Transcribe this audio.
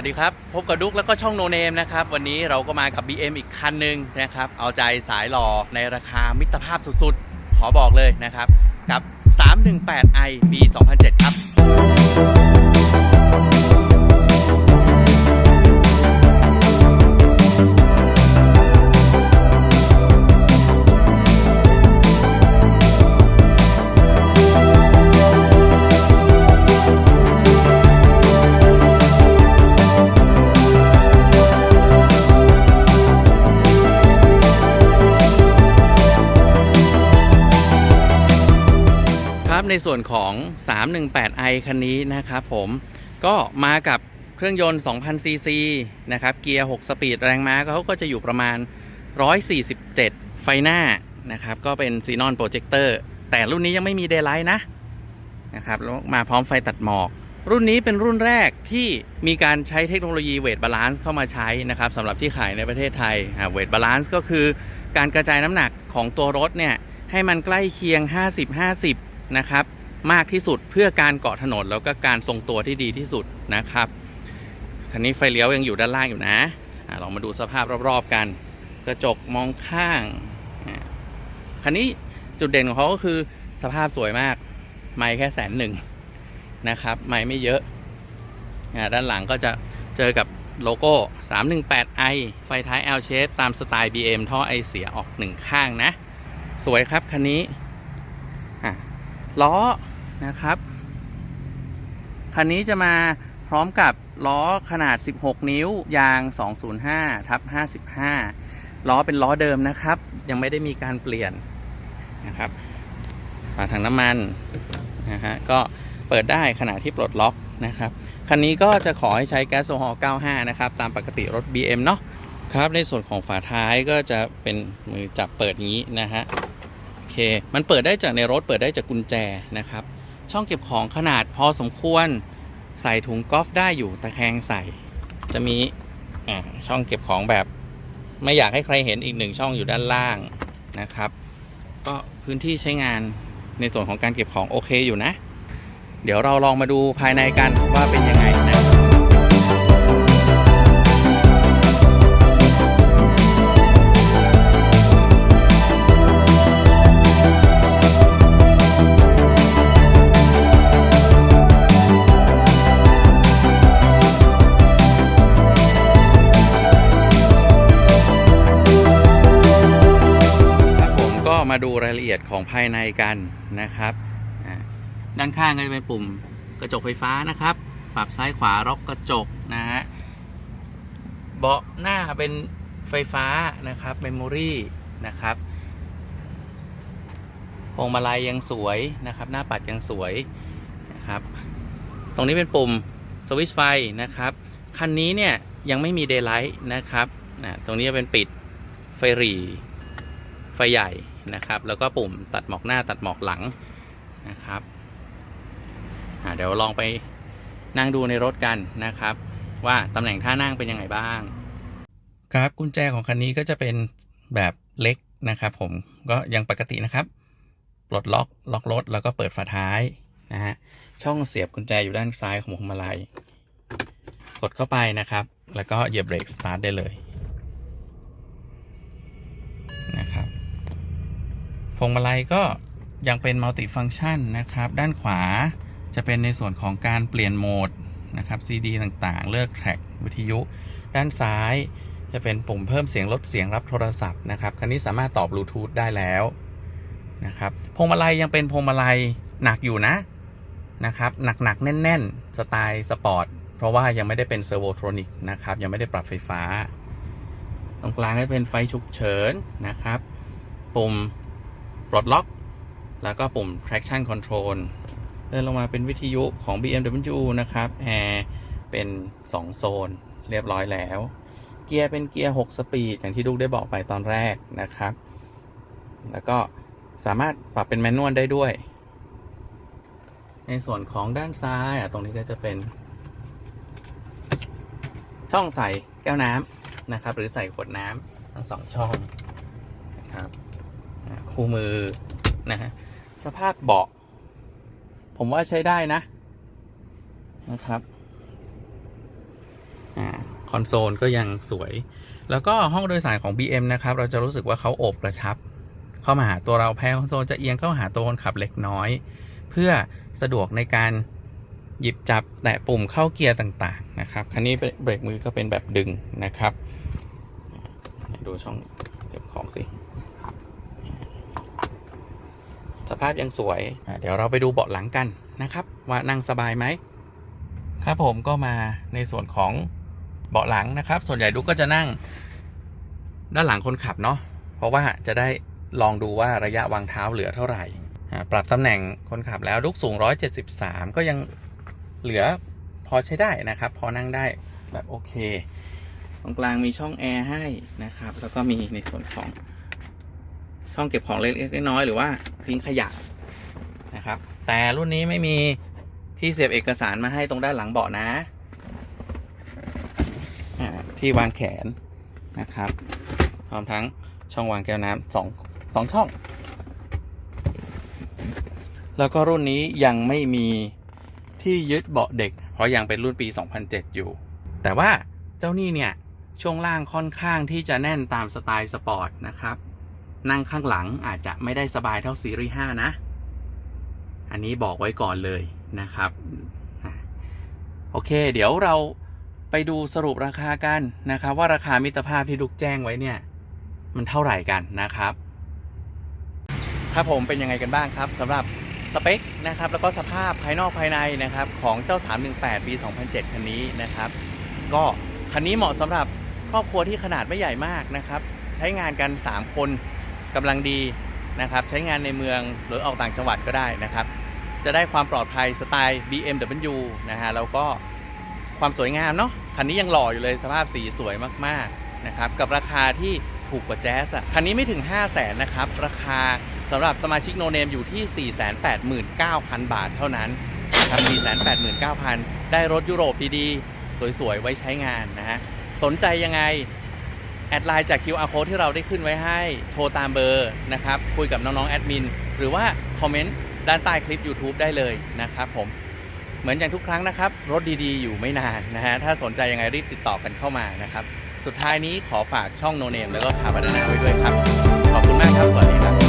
วัสดีครับ พบกับดุ๊กแล้วก็ช่องโนเนมนะครับ วันนี้เราก็มากับ BM อีกคันหนึ่งนะครับ เอาใจสายหล่อในราคามิตรภาพสุดๆ ขอบอกเลยนะครับ กับ 318i B 2007 ครับ ในส่วนของ 318i คันนี้นะครับผมก็มากับเครื่องยนต์ 2,000ซีซีนะครับ เกียร์ 6 สปีด แรงม้าเขาก็จะอยู่ประมาณ 147 ไฟหน้านะครับ ก็เป็นซีนอนโปรเจคเตอร์แต่รุ่นนี้ยังไม่มีเดย์ไลท์นะนะครับแล้วมาพร้อมไฟตัดหมอก รุ่นนี้เป็นรุ่นแรกที่มีการใช้เทคโนโลยีเวทบาลานซ์เข้ามาใช้นะครับสำหรับที่ขายในประเทศไทยเวทบาลานซ์ก็คือการกระจายน้ำหนักของตัวรถเนี่ยให้มันใกล้เคียง 50-50 นะครับ มากที่สุดเพื่อการเกาะถนนแล้วก็การทรงตัวที่ดีที่สุดนะครับคันนี้ไฟเลี้ยวยังอยู่ด้านล่างอยู่นะอะลองมาดูสภาพรอบๆกัน กระจกมองข้างคันนี้จุดเด่นของเขาก็คือสภาพสวยมาก ไม่แค่แสนหนึ่งนะครับ ไม่ไม่เยอะด้านหลังก็จะเจอกับโลโก้ 318i ไฟท้าย L shape ตามสไตล์ BM ท่อไอเสียออกหนึ่งข้างนะ สวยครับคันนี้ ล้อนะครับ คันนี้จะมาพร้อมกับล้อขนาด 16 นิ้ว ยาง 205ทับ55 ล้อเป็นล้อเดิมนะครับ ยังไม่ได้มีการเปลี่ยนนะครับฝาถังน้ำมันนะฮะก็เปิดได้ขณะที่ปลดล็อกนะครับ คันนี้ก็จะขอให้ใช้แก๊สโซฮอล์95 นะครับ ตามปกติรถ BM เนาะครับ ในส่วนของฝาท้ายก็จะเป็นมือจับเปิดงนี้นะฮะ เค มันเปิดได้จากในรถเปิดได้จากกุญแจนะครับ ช่องเก็บของขนาดพอสมควร ใส่ถุงกอล์ฟได้อยู่ตะแคงใส่ จะมีช่องเก็บของแบบ ไม่อยากให้ใครเห็นอีกหนึ่งช่องอยู่ด้านล่างนะครับ ก็พื้นที่ใช้งานในส่วนของการเก็บของโอเคอยู่นะ เดี๋ยวเราลองมาดูภายในกันว่าเป็นยังไง มก็มาดูรายละเอียดของภายในกันนะครับ ด้านข้างก็จะเป็นปุ่มกระจกไฟฟ้านะครับ ปรับซ้ายขวาล็อกกระจกนะฮะ เบาะหน้าเป็นไฟฟ้านะครับเมมโมรี่นะครับพวงมาลัยยังสวยนะครับ หน้าปัดยังสวยนะครับ ตรงนี้เป็นปุ่มสวิตช์ไฟนะครับ คันนี้เนี่ยยังไม่มีเดย์ไลท์นะครับอ่าตรงนี้จะเป็นปิดไฟหรี่ ไฟใหญ่ นะครับ แล้วก็ปุ่มตัดหมอกหน้าตัดหมอกหลังนะครับเดี๋ยวลองไปนั่งดูในรถกันนะครับ ว่าตำแหน่งท่านั่งเป็นยังไงบ้าง ครับกุญแจของคันนี้ก็จะเป็นแบบเล็กนะครับผมก็ยังปกตินะครับปลดล็อกล็อกรถแล้วก็เปิดฝาท้ายนะฮะช่องเสียบกุญแจอยู่ด้านซ้ายของพวงมาลัยกดเข้าไปนะครับ แล้วก็เหยียบเบรกสตาร์ทได้เลยนะครับ พวงมาลัยก็ยังเป็นมัลติฟัง c t ชันนะครับ ด้านขวาจะเป็นในส่วนของการเปลี่ยนโหมดนะครับ CD ต่างๆ เลือกแทร็กวิทยุ ด้านซ้ายจะเป็นปุ่มเพิ่มเสียงลดเสียงรับโทรศัพท์นะครับ คันนี้สามารถต่อบลูทูธได้แล้วนะครับพวงมาลัยยังเป็นพวงมาลัยหนักอยู่นะนะครับหนักๆ แน่น ๆ สไตล์สปอร์ต เพราะว่ายังไม่ได้เป็นเซอร์โวโทรนิกนะครับ ยังไม่ได้ปรับไฟฟ้า ตรงกลางก็จะเป็นไฟฉุกเฉินนะครับ ปุ่ม ปลดล็อก แล้วก็ปุ่ม traction control เลื่อนลงมาเป็นวิทยุของ BMW นะครับแอร์เป็น 2 โซน เรียบร้อยแล้ว เกียร์เป็นเกียร์ 6 สปีด อย่างที่ลูกได้บอกไปตอนแรกนะครับ แล้วก็สามารถปรับเป็นแมนนวลได้ด้วย ในส่วนของด้านซ้ายตรงนี้ก็จะเป็น ช่องใส่แก้วน้ำนะครับ หรือใส่ขวดน้ำทั้งสองช่องนะครับ คู่มือนะฮะสภาพเบาะ ผมว่าใช้ได้นะนะครับอคอนโซลก็ยังสวย แล้วก็ห้องโดยสารของ BM นะครับ เราจะรู้สึกว่าเขาโอบกระชับ เข้ามาหาตัวเราแพรคอนโซลจะเอียงเข้าหาตัวคนขับเล็กน้อย เพื่อสะดวกในการหยิบจับแตะปุ่มเข้าเกียร์ต่างๆนะครับ คันนี้เบรกมือก็เป็นแบบดึงนะครับ ดูช่องเก็บของสิ สภาพยังสวย เดี๋ยวเราไปดูเบาะหลังกันนะครับ ว่านั่งสบายไหม ครับผมก็มาในส่วนของเบาะหลังนะครับ ส่วนใหญ่ดุกก็จะนั่ง ด้านหลังคนขับเนาะ เพราะว่าจะได้ลองดูว่าระยะวางเท้าเหลือเท่าไหร่ ปรับตำแหน่งคนขับแล้วดุกสูง 173 ก็ยังเหลือพอใช้ได้นะครับ พอนั่งได้แบบโอเค ตรงกลางมีช่องแอร์ให้นะครับ แล้วก็มีในส่วนของ ช่องเก็บของเล็กๆน้อยๆหรือว่าทิ้งขยะนะครับ แต่รุ่นนี้ไม่มีที่เสียบเอกสารมาให้ตรงด้านหลังเบาะนะที่วางแขนนะครับพร้อมทั้งช่องวางแก้วน้ำสองสองช่อง แล้วก็รุ่นนี้ยังไม่มีที่ยึดเบาะเด็ก เพราะยังเป็นรุ่นปี 2007 อยู่ แต่ว่าเจ้านี่เนี่ย ช่วงล่างค่อนข้างที่จะแน่นตามสไตล์สปอร์ตนะครับ นั่งข้างหลังอาจจะไม่ได้สบายเท่าซีรีส์5นะ อันนี้บอกไว้ก่อนเลยนะครับโอเค เดี๋ยวเราไปดูสรุปราคากันนะครับ ว่าราคามิตรภาพที่ดุกแจ้งไว้เนี่ย มันเท่าไหร่กันนะครับครับผมเป็นยังไงกันบ้างครับสำหรับสเปคนะครับแล้วก็สภาพภายนอกภายในนะครับของเจ้า 318 ปี 2007 คันนี้นะครับ ก็คันนี้เหมาะสำหรับครอบครัวที่ขนาดไม่ใหญ่มากนะครับ ใช้งานกัน 3 คน กำลังดีนะครับใช้งานในเมืองหรือออกต่างจังหวัดก็ได้นะครับ จะได้ความปลอดภัยสไตล์ BMW นะฮะแล้วก็ความสวยงามเนาะคันนี้ยังหล่ออยู่เลยสภาพสีสวยมากๆนะครับกับราคาที่ถูกกว่าแจ๊สอะคันนี้ไม่ถึง 5 0 0แสนนะครับ ราคาสำหรับสมาชิกโนเนมอยู่ที่ 489,000 บาทเท่านั้นนะครับ 489,000 ได้รถยุโรปดีๆ สวยๆ ไว้ใช้งานนะฮะ สนใจยังไง แอดไลน์จาก QR code ที่เราได้ขึ้นไว้ให้โทรตามเบอร์นะครับ คุยกับน้องๆแอดมินหรือว่าคอมเมนต์ด้านใต้คลิป YouTube ได้เลยนะครับผมเหมือนอย่างทุกครั้งนะครับ รถดีๆ อยู่ไม่นานนะฮะ ถ้าสนใจยังไงรีบติดต่อกันเข้ามานะครับ สุดท้ายนี้ขอฝากช่องโนเนมแล้วก็คาบานานาไว้ด้วยครับ ขอบคุณมากครับ สวัสดีครับ